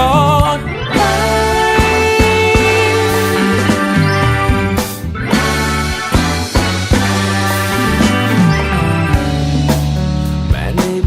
ด